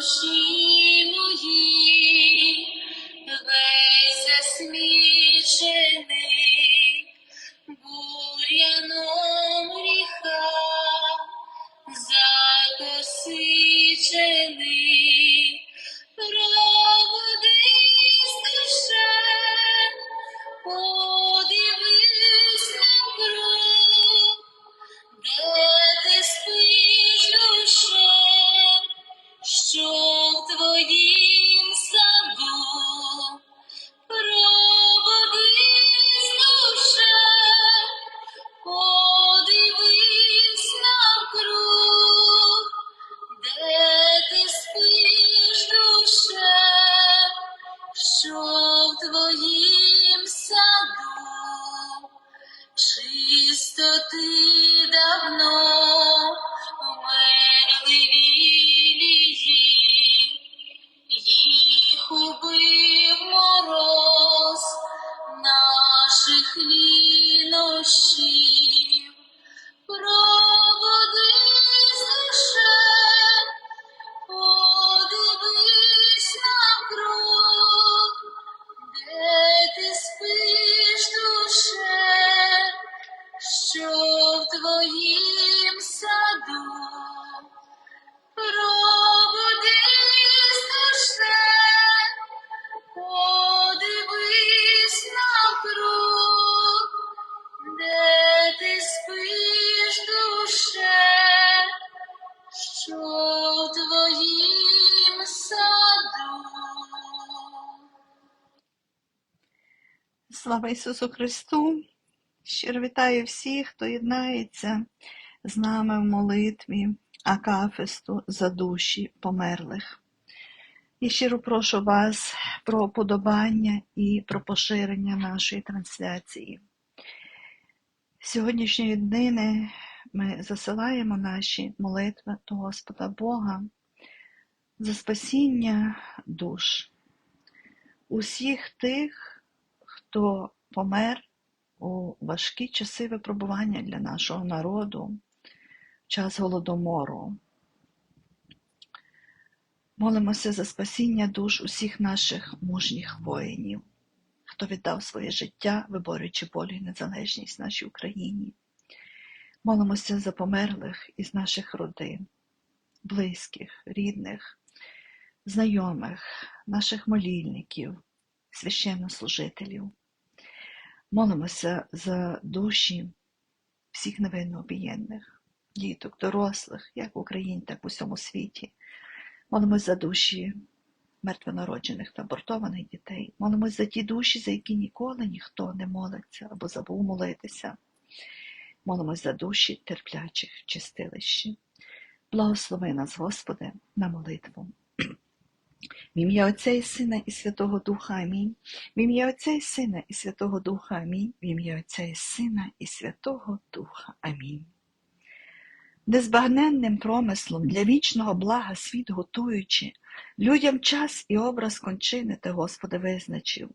душі Слава Ісусу Христу! Щиро вітаю всіх, хто єднається з нами в молитві Акафисту за душі померлих. І щиро прошу вас про подобання і про поширення нашої трансляції. Сьогоднішньої днини ми засилаємо наші молитви до Господа Бога за спасіння душ усіх тих, хто помер у важкі часи випробування для нашого народу, в час голодомору. Молимося за спасіння душ усіх наших мужніх воїнів, хто віддав своє життя, виборюючи волю і незалежність нашій Україні. Молимося за померлих із наших родин, близьких, рідних, знайомих, наших молільників, священнослужителів. Молимося за душі всіх невинно обієнних, діток, дорослих, як в Україні, так і в усьому світі. Молимось за душі мертвонароджених та абортованих дітей. Молимось за ті душі, за які ніколи ніхто не молиться або забув молитися. Молимось за душі терплячих чистилищі. Благослови нас, Господи, на молитву. В ім'я Отця і Сина і Святого Духа Амінь. В ім'я Отця і Сина і Святого Духа Амінь. В ім'я Отця і Сина і Святого Духа Амінь. Незбагненним промислом для вічного блага світ готуючи, людям час і образ кончини ти, Господи, визначив.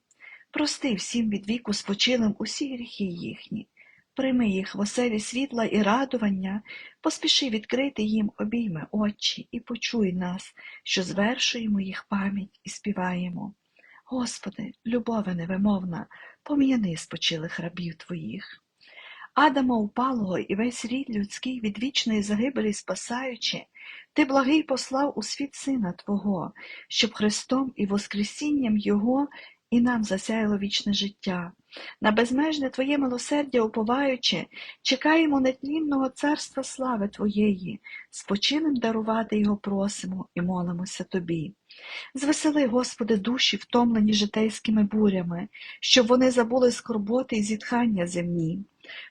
Прости всім від віку спочилим усі гріхи їхні, прийми їх в оселі світла і радування, поспіши відкрити їм обійми очі і почуй нас, що звершуємо їх пам'ять і співаємо. Господи, любове невимовна, пом'яни спочилих рабів Твоїх. Адама упалого і весь рід людський від вічної загибелі спасаючи, ти благий послав у світ Сина Твого, щоб Христом і Воскресінням Його і нам засяяло вічне життя. На безмежне Твоє милосердя уповаючи, чекаємо нетлінного царства слави Твоєї, спочинем дарувати Його просимо і молимося Тобі. Звесели, Господи, душі, втомлені житейськими бурями, щоб вони забули скорботи і зітхання земні.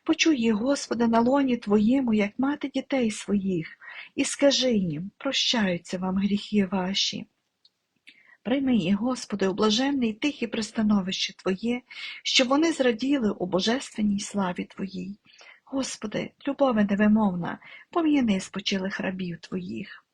Почуй їх, Господи, на лоні Твоєму, як мати дітей своїх, і скажи їм, прощаються вам гріхи ваші. Прийми Господи, у блаженне тихе пристановище Твоє, щоб вони зраділи у божественній славі Твоїй. Господи, любове невимовна, пом'яни спочилих рабів Твоїх.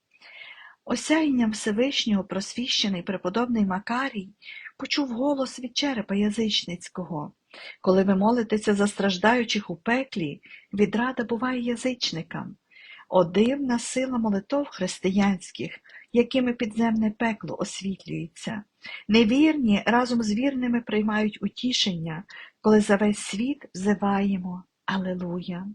Осяянням Всевишнього просвіщений преподобний Макарій почув голос від черепа язичницького. Коли ви молитеся за страждаючих у пеклі, відрада буває язичникам. О дивна сила молитов християнських, якими підземне пекло освітлюється. Невірні разом з вірними приймають утішення, коли за весь світ взиваємо Алелуя.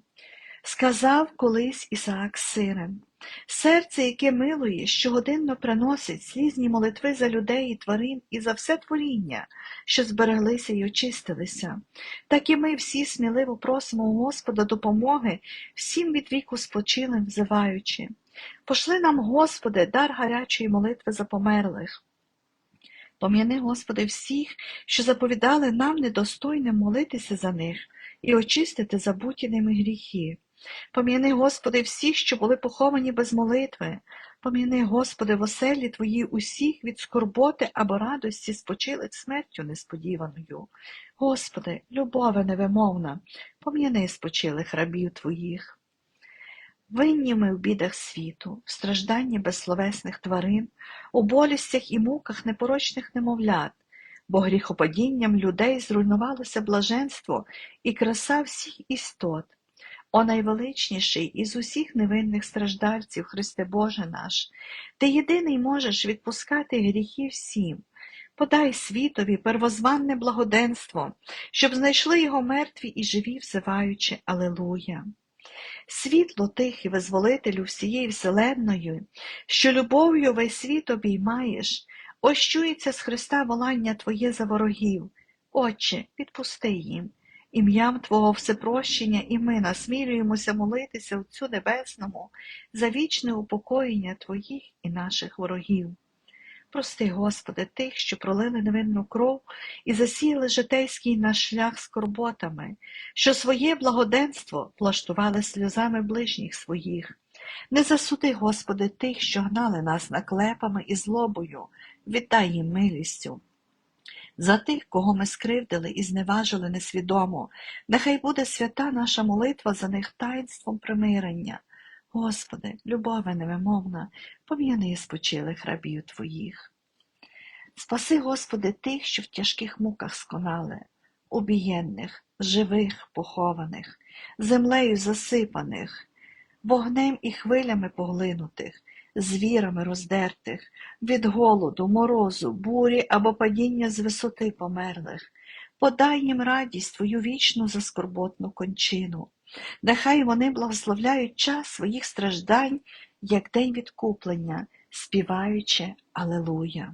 Сказав колись Ісаак сирен, серце, яке милує, щогодинно приносить слізні молитви за людей і тварин і за все творіння, що збереглися й очистилися. Так і ми всі сміливо просимо у Господа допомоги всім від віку спочилим взиваючи. Пошли нам, Господи, дар гарячої молитви за померлих. Пом'яни, Господи, всіх, що заповідали нам недостойним молитися за них і очистити забуті ними гріхи. Пом'яни, Господи, всіх, що були поховані без молитви. Пом'яни, Господи, в оселі Твої усіх від скорботи або радості спочилих смертю несподіваною. Господи, любове невимовна, пом'яни спочилих рабів Твоїх. Винні ми в бідах світу, в стражданні безсловесних тварин, у болістях і муках непорочних немовлят, бо гріхопадінням людей зруйнувалося блаженство і краса всіх істот. О найвеличніший із усіх невинних страждальців, Христе Боже наш, Ти єдиний можеш відпускати гріхи всім. Подай світові первозванне благоденство, щоб знайшли його мертві і живі, взиваючи Алелуя. Світло тихий визволителю всієї вселенної, що любов'ю весь світ обіймаєш, ось чується з Христа волання Твоє за ворогів. Отче, відпусти їм. Ім'ям Твого всепрощення і ми насмілюємося молитися Отцю Небесному за вічне упокоєння Твоїх і наших ворогів. Прости, Господи, тих, що пролили невинну кров і засіяли житейський наш шлях скорботами, що своє благоденство влаштували сльозами ближніх своїх. Не засуди, Господи, тих, що гнали нас наклепами і злобою, віддай їм милістю. За тих, кого ми скривдили і зневажили несвідомо, нехай буде свята наша молитва за них таїнством примирення. Господи, любове невимовна, пом'яни спочилих рабів Твоїх. Спаси, Господи, тих, що в тяжких муках сконали, убієнних, живих, похованих, землею засипаних, вогнем і хвилями поглинутих, звірами роздертих, від голоду, морозу, бурі або падіння з висоти померлих. Подай їм радість Твою вічну заскорботну кончину. Нехай вони благословляють час своїх страждань, як день відкуплення, співаючи Алелуя.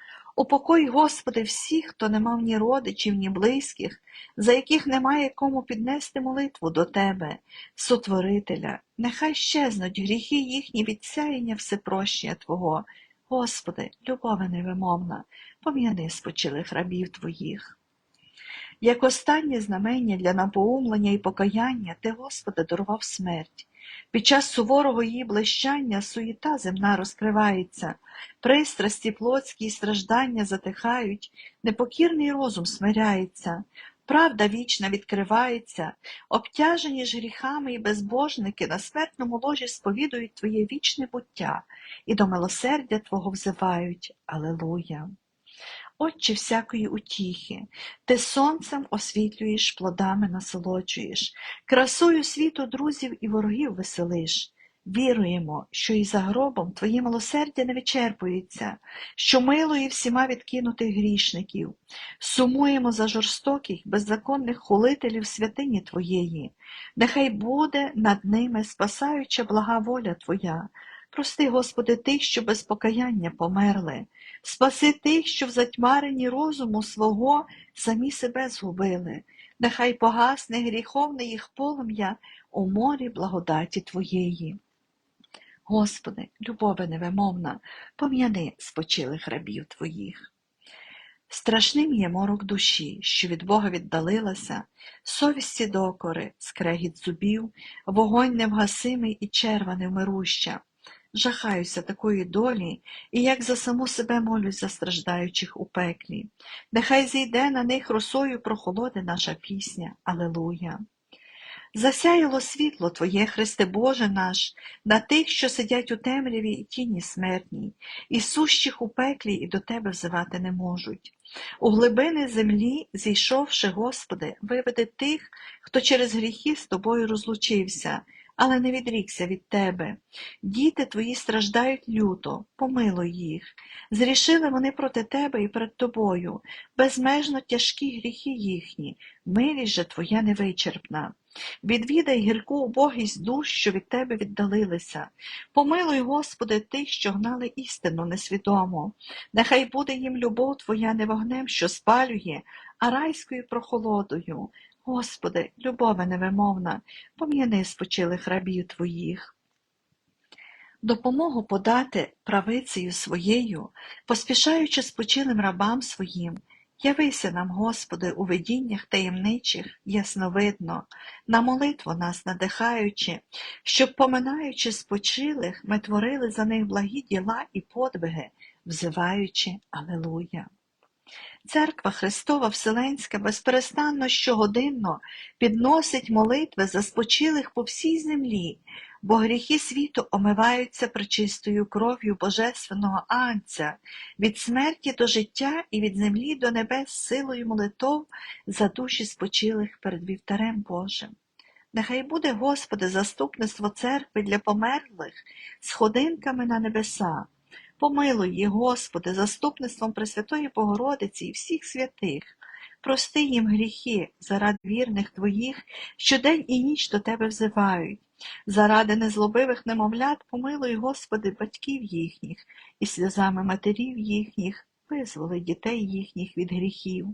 Упокой, Господи, всіх, хто не мав ні родичів, ні близьких, за яких немає кому піднести молитву до Тебе, Сотворителя, нехай щезнуть гріхи їхні від сяєння всепрощення Твого. Господи, любове невимовна, пом'яни спочилих рабів Твоїх. Як останнє знамення для напоумлення і покаяння, Ти, Господи, дарував смерть. Під час суворого її блищання суєта земна розкривається, пристрасті плотські й страждання затихають, непокірний розум смиряється, правда вічна відкривається, обтяжені ж гріхами і безбожники на смертному ложі сповідують Твоє вічне буття і до милосердя Твого взивають. Алелуя! Отче всякої утіхи, ти сонцем освітлюєш, плодами насолоджуєш, красою світу друзів і ворогів веселиш. Віруємо, що і за гробом Твоє милосердя не вичерпується, що милує всіма відкинутих грішників. Сумуємо за жорстоких, беззаконних хулителів святині Твоєї. Нехай буде над ними спасаюча блага воля Твоя. Прости, Господи, тих, що без покаяння померли. Спаси тих, що в затьмаренні розуму свого самі себе згубили. Нехай погасне гріховне їх полум'я у морі благодаті Твоєї. Господи, любове невимовна, пом'яни спочилих рабів Твоїх. Страшним є морок душі, що від Бога віддалилася, совісті докори, скрегіт зубів, вогонь невгасимий і черва невмируща. Жахаюся такої долі, і як за саму себе молюсь за страждаючих у пеклі. Нехай зійде на них росою прохолоди наша пісня. Алелуя. Засяяло світло Твоє, Христе Боже наш, на тих, що сидять у темряві і тіні смертній, і сущих у пеклі і до Тебе взивати не можуть. У глибини землі, зійшовши, Господи, виведи тих, хто через гріхи з Тобою розлучився, але не відрікся від Тебе. Діти Твої страждають люто, помилуй їх. Зрішили вони проти Тебе і перед Тобою, безмежно тяжкі гріхи їхні, милість же Твоя невичерпна. Відвідай гірку убогість душ, що від тебе віддалилися. Помилуй, Господи, тих, що гнали істину несвідомо. Нехай буде їм любов Твоя не вогнем, що спалює, а райською прохолодою. Господи, любове невимовна, пом'яни спочилих рабів Твоїх. Допомогу подати правицею своєю, поспішаючи спочилим рабам своїм, Явися нам, Господи, у видіннях таємничих, ясновидно, на молитву нас надихаючи, щоб, поминаючи спочилих, ми творили за них благі діла і подвиги, взиваючи Алелуя. Церква Христова Вселенська безперестанно щогодинно підносить молитви за спочилих по всій землі, бо гріхи світу омиваються пречистою кров'ю Божественного Анця, від смерті до життя і від землі до небес силою молитов за душі спочилих перед вівтарем Божим. Нехай буде, Господи, заступництво церкви для померлих сходинками на небеса. Помилуй її, Господи, заступництвом Пресвятої Богородиці і всіх святих. Прости їм гріхи заради вірних Твоїх, що день і ніч до Тебе взивають. Заради незлобивих немовлят помилуй, Господи, батьків їхніх, і сльозами матерів їхніх визволи дітей їхніх від гріхів.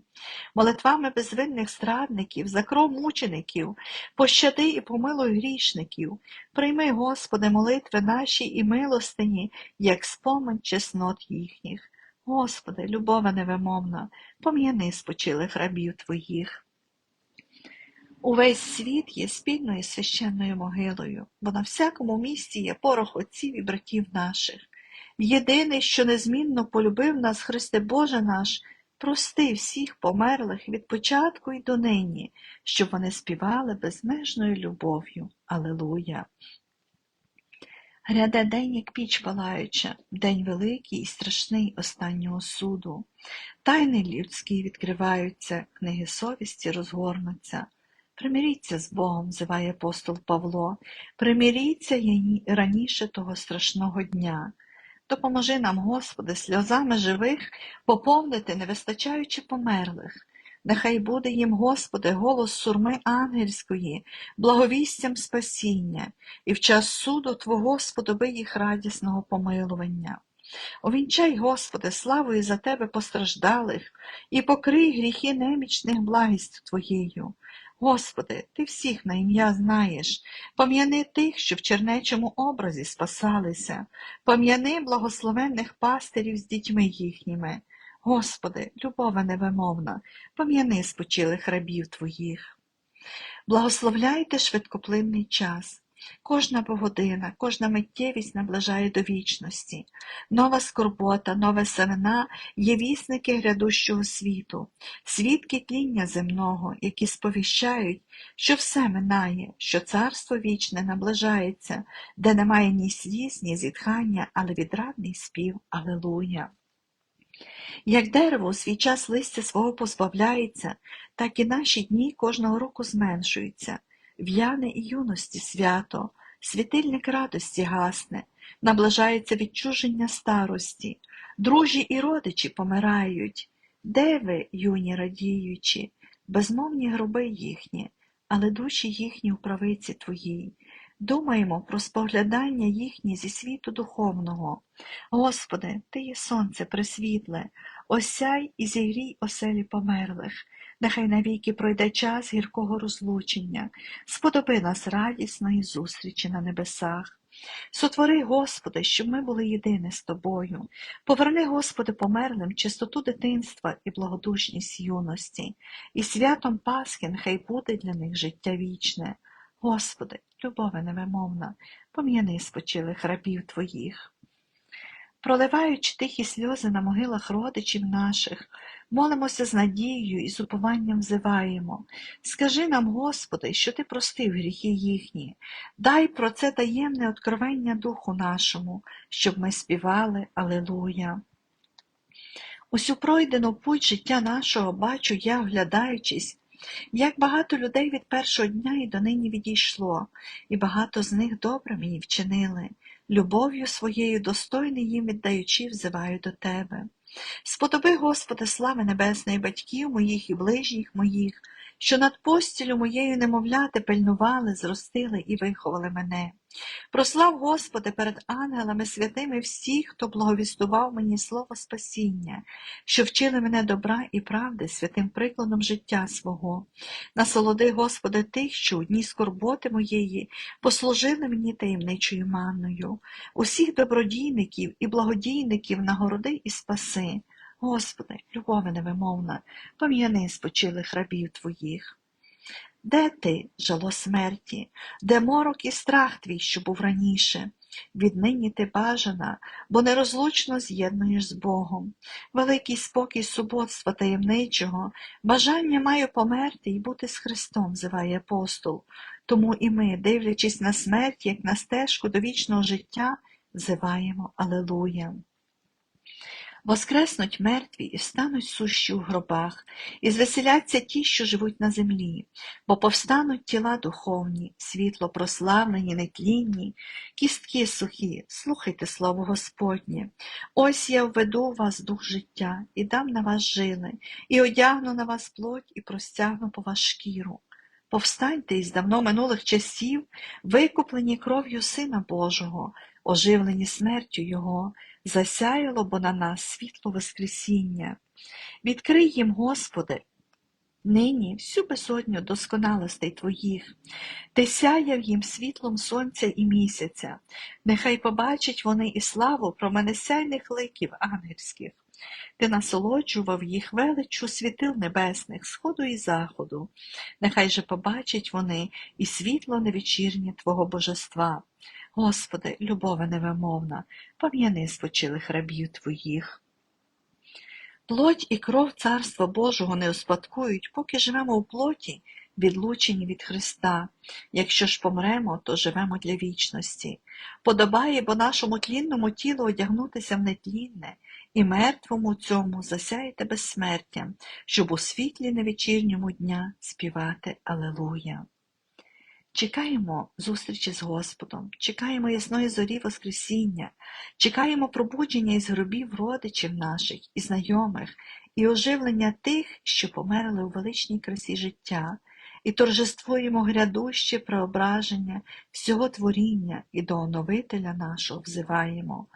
Молитвами безвинних страдників, закров мучеників, пощади і помилуй грішників. Прийми, Господи, молитви наші і милостині, як спомин чеснот їхніх. Господи, любове невимовна, пом'яни спочилих рабів Твоїх. Увесь світ є спільною священною могилою, бо на всякому місці є порох отців і братів наших. Єдиний, що незмінно полюбив нас, Христе Боже наш, прости всіх померлих від початку й до нині, щоб вони співали безмежною любов'ю. Алелуя. Гряде день, як піч палаюча, день великий і страшний останнього суду. Тайни людські відкриваються, книги совісті розгорнуться. Примиріться з Богом, зиває апостол Павло, примиріться яні- раніше того страшного дня. Допоможи нам, Господи, сльозами живих поповнити, не вистачаючи померлих. Нехай буде їм, Господи, голос сурми ангельської, благовістям спасіння, і в час суду Твого сподоби їх радісного помилування. Овінчай, Господи, славою за Тебе постраждалих, і покрий гріхи немічних благістю Твоєю. Господи, Ти всіх на ім'я знаєш, пом'яни тих, що в чернечому образі спасалися, пом'яни благословенних пастирів з дітьми їхніми. Господи, любове невимовна, пом'яни спочилих рабів Твоїх. Благословляйте швидкоплинний час. Кожна погодина, кожна миттєвість наближає до вічності. Нова скорбота, нове семена є вісники грядущого світу, свідки тління земного, які сповіщають, що все минає, що царство вічне наближається, де немає ні сліз, ні зітхання, але відрадний спів Алелуя. Як дерево у свій час листя свого позбавляється, так і наші дні кожного року зменшуються. В'яне і юності свято, світильник радості гасне, наближається відчуження старості, дружі і родичі помирають. Де ви, юні радіючі, безмовні гроби їхні, але душі їхні у правиці твоїй. Думаємо про споглядання їхні зі світу духовного. Господи, Ти є сонце пресвітле, осяй і зігрій оселі померлих. Нехай навіки пройде час гіркого розлучення, сподоби нас радісної зустрічі на небесах. Сотвори, Господи, щоб ми були єдині з Тобою. Поверни, Господи, померлим чистоту дитинства і благодушність юності, і святом Пасхи нехай буде для них життя вічне. Господи, любове невимовна, пом'яни спочилих рабів Твоїх. Проливаючи тихі сльози на могилах родичів наших, молимося з надією і з упованням взиваємо. Скажи нам, Господи, що Ти простив гріхи їхні, дай про це таємне откровення духу нашому, щоб ми співали Алелуя. Усю пройдену путь життя нашого бачу я, оглядаючись, як багато людей від першого дня і донині відійшло, і багато з них добре мені вчинили, любов'ю своєю достойний їм віддаючи, взиваю до Тебе. Сподоби, Господи, слави небесної батьків моїх і ближніх моїх, що над постілю моєю немовляти пильнували, зростили і виховали мене. Прослав, Господи, перед ангелами святими всіх, хто благовістував мені слово спасіння, що вчили мене добра і правди святим прикладом життя свого. Насолоди, Господи, тих, що у дні скорботи моєї послужили мені таємничою манною, усіх добродійників і благодійників нагороди і спаси. Господи, любове невимовна, пом'яни спочилих рабів Твоїх. Де ти, жало смерті, де морок і страх твій, що був раніше? Віднині ти бажана, бо нерозлучно з'єднуєш з Богом. Великий спокій суботства таємничого, бажання маю померти і бути з Христом, зиває апостол. Тому і ми, дивлячись на смерть, як на стежку до вічного життя, взиваємо Алелуя. Воскреснуть мертві і встануть сущі у гробах, і звеселяться ті, що живуть на землі, бо повстануть тіла духовні, світло прославлені, нетлінні, кістки сухі, слухайте слово Господнє. Ось я введу вас дух життя, і дам на вас жили, і одягну на вас плоть, і простягну по вас шкіру. Повстаньте із давно минулих часів, викуплені кров'ю Сина Божого, оживлені смертю Його, засяяло бо на нас світло Воскресіння. Відкрий їм, Господи, нині всю безодню досконалостей Твоїх, Ти сяяв їм світлом сонця і місяця, нехай побачать вони і славу променесяйних ликів ангельських. Ти насолоджував їх величчю світил небесних, сходу і заходу. Нехай же побачать вони і світло невечірнє Твого божества. Господи, любове невимовна, пом'яни спочилих рабів Твоїх. Плоть і кров Царства Божого не успадкують, поки живемо у плоті, відлучені від Христа. Якщо ж помремо, то живемо для вічності. Подобає, бо нашому тлінному тілу одягнутися в нетлінне, і мертвому цьому засяяти безсмертям, щоб у світлі невечірньому дня співати Алелуя. Чекаємо зустрічі з Господом, чекаємо ясної зорі Воскресіння, чекаємо пробудження із гробів родичів наших і знайомих, і оживлення тих, що померли у величній красі життя, і торжествуємо грядуще преображення всього творіння і до оновителя нашого взиваємо.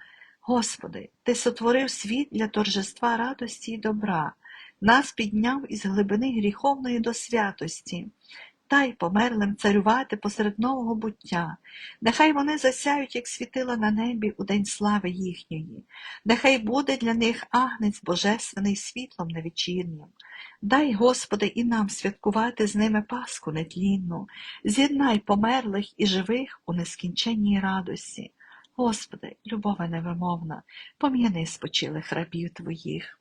Господи, Ти сотворив світ для торжества радості і добра, нас підняв із глибини гріховної до святості. Дай померлим царювати посеред нового буття, нехай вони засяють, як світила на небі у день слави їхньої, нехай буде для них агнець божественний світлом невечірнім. Дай, Господи, і нам святкувати з ними Пасху нетлінну, з'єднай померлих і живих у нескінченній радості. Господи, любове невимовна, пом'яни спочилих рабів Твоїх.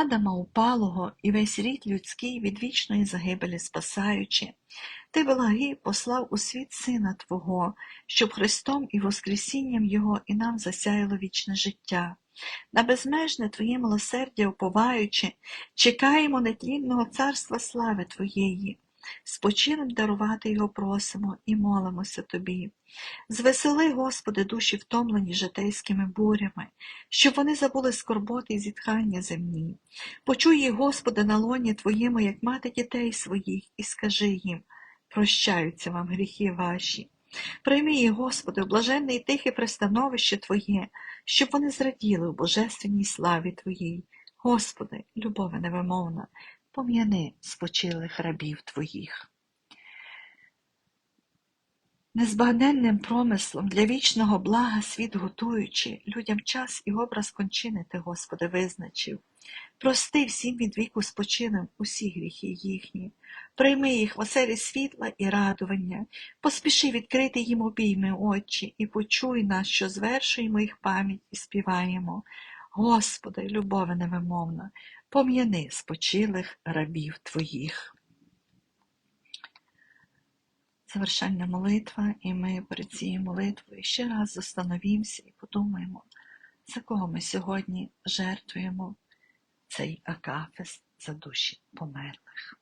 Адама упалого і весь рід людський від вічної загибелі спасаючи, ти благий послав у світ Сина Твого, щоб Христом і Воскресінням Його і нам засяяло вічне життя. На безмежне Твоє милосердя уповаючи, чекаємо нетлінного царства слави Твоєї. Спочинем дарувати його просимо і молимося Тобі. Звесели, Господи, душі втомлені житейськими бурями, щоб вони забули скорботи і зітхання земні. Почуй їх, Господи, на лоні Твоєму, як мати дітей своїх, і скажи їм, прощаються вам гріхи ваші. Прийми їх, Господи, блаженне і тихе пристановище Твоє, щоб вони зраділи у божественній славі Твоїй. Господи, любове невимовна, пом'яни спочилих рабів Твоїх. Незбагненним промислом для вічного блага світ готуючи, людям час і образ кончини ти, Господи, визначив. Прости всім від віку спочинем усі гріхи їхні, прийми їх в оселі світла і радування, поспіши відкрити їм обійми очі і почуй нас, що звершуємо їх пам'ять і співаємо. Господи, любове невимовна, пом'яни спочилих рабів Твоїх. Завершальна молитва, і ми перед цією молитвою ще раз застановімося і подумаємо, за кого ми сьогодні жертвуємо цей акафест за душі померлих.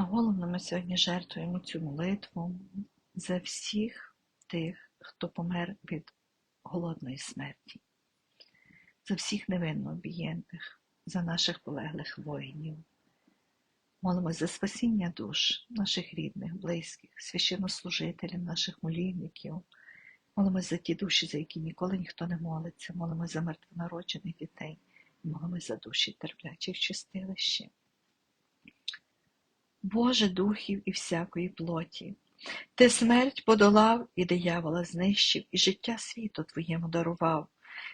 А головно, ми сьогодні жертвуємо цю молитву за всіх тих, хто помер від голодної смерті, за всіх невинно обієнтих, за наших полеглих воїнів. Молимось за спасіння душ наших рідних, близьких, священнослужителів, наших молільників. Молимось за ті душі, за які ніколи ніхто не молиться, молимось за мертвонароджених дітей, молимось за душі терплячих чистилищі. Боже духів і всякої плоті, ти смерть подолав і диявола знищив, і життя світу Твоєму дарував.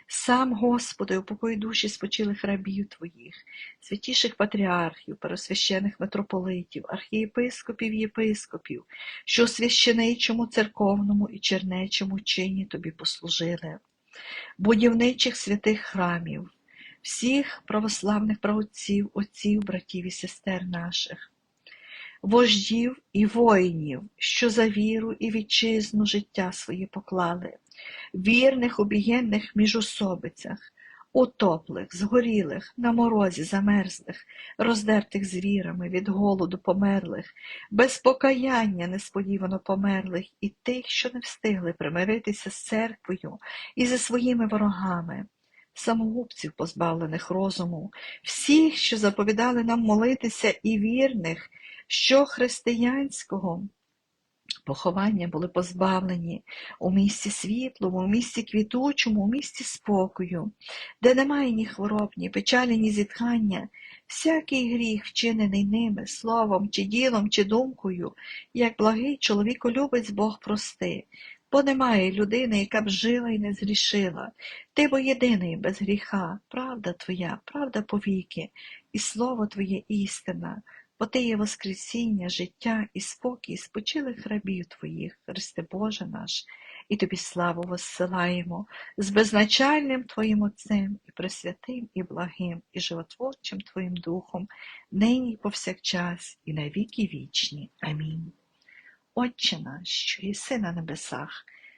Сам, Господи, упокой душі спочилих рабів Твоїх, святіших патріархів, пересвящених митрополитів, архієпископів і єпископів, що священичому, церковному і чернечому чині Тобі послужили, будівничих святих храмів, всіх православних праотців, отців, братів і сестер наших, вождів і воїнів, що за віру і вітчизну життя свої поклали, вірних обієнних міжособицях, утоплих, згорілих, на морозі замерзлих, роздертих звірами від голоду померлих, без покаяння несподівано померлих, і тих, що не встигли примиритися з церквою і зі своїми ворогами. Самогубців, позбавлених розуму, всіх, що заповідали нам молитися, і вірних, що християнського поховання були позбавлені у місці світлому, у місці квітучому, у місці спокою, де немає ні хвороб, ні печалі, ні зітхання, всякий гріх, вчинений ними, словом, чи ділом, чи думкою, як благий чоловіколюбець Бог прости. Бо немає людини, яка б жила і не зрішила. Ти бо єдиний без гріха, правда Твоя, правда повіки, і слово Твоє істина. Бо ти є Воскресіння, життя і спокій спочилих рабів Твоїх, Христе Боже наш, і Тобі славу воссилаємо з безначальним Твоїм Отцем, і пресвятим, і благим, і животворчим Твоїм Духом, нині повсякчас, і на віки вічні. Амінь. Отче наш, що єси на небесах,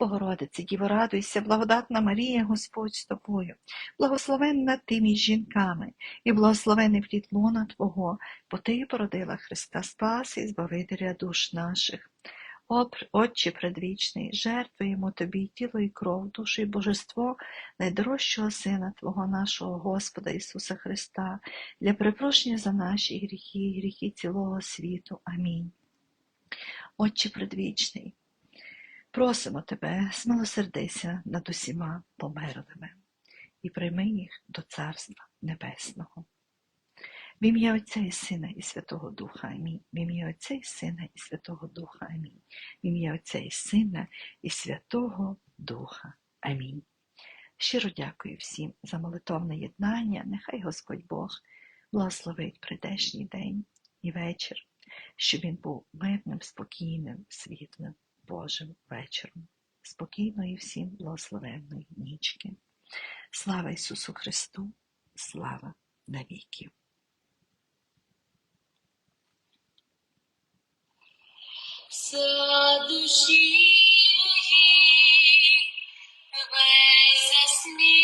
Богородице, Діво, радуйся, благодатна Марія, Господь з тобою, благословенна ти між жінками, і благословений плід лона Твого, бо Ти породила Христа Спаси і Збавителя душ наших. Отче предвічний, жертвуємо Тобі тіло і кров, душу і божество найдорожчого Сина Твого нашого Господа Ісуса Христа, для перепрошення за наші гріхи і гріхи цілого світу. Амінь. Отче предвічний, просимо Тебе, змилосердися над усіма померлими і прийми їх до Царства Небесного. В ім'я Отця і Сина і Святого Духа Амінь. В ім'я Отця і Сина і Святого Духа Амінь. В ім'я Отця і Сина і Святого Духа. Амінь. Щиро дякую всім за молитовне єднання. Нехай Господь Бог благословить прийдешній день і вечір, щоб він був мирним, спокійним, світлим Божим вечором. Спокійної всім благословенної нічки. Слава Ісусу Христу! Слава навіки! Вся душі весь засмічений,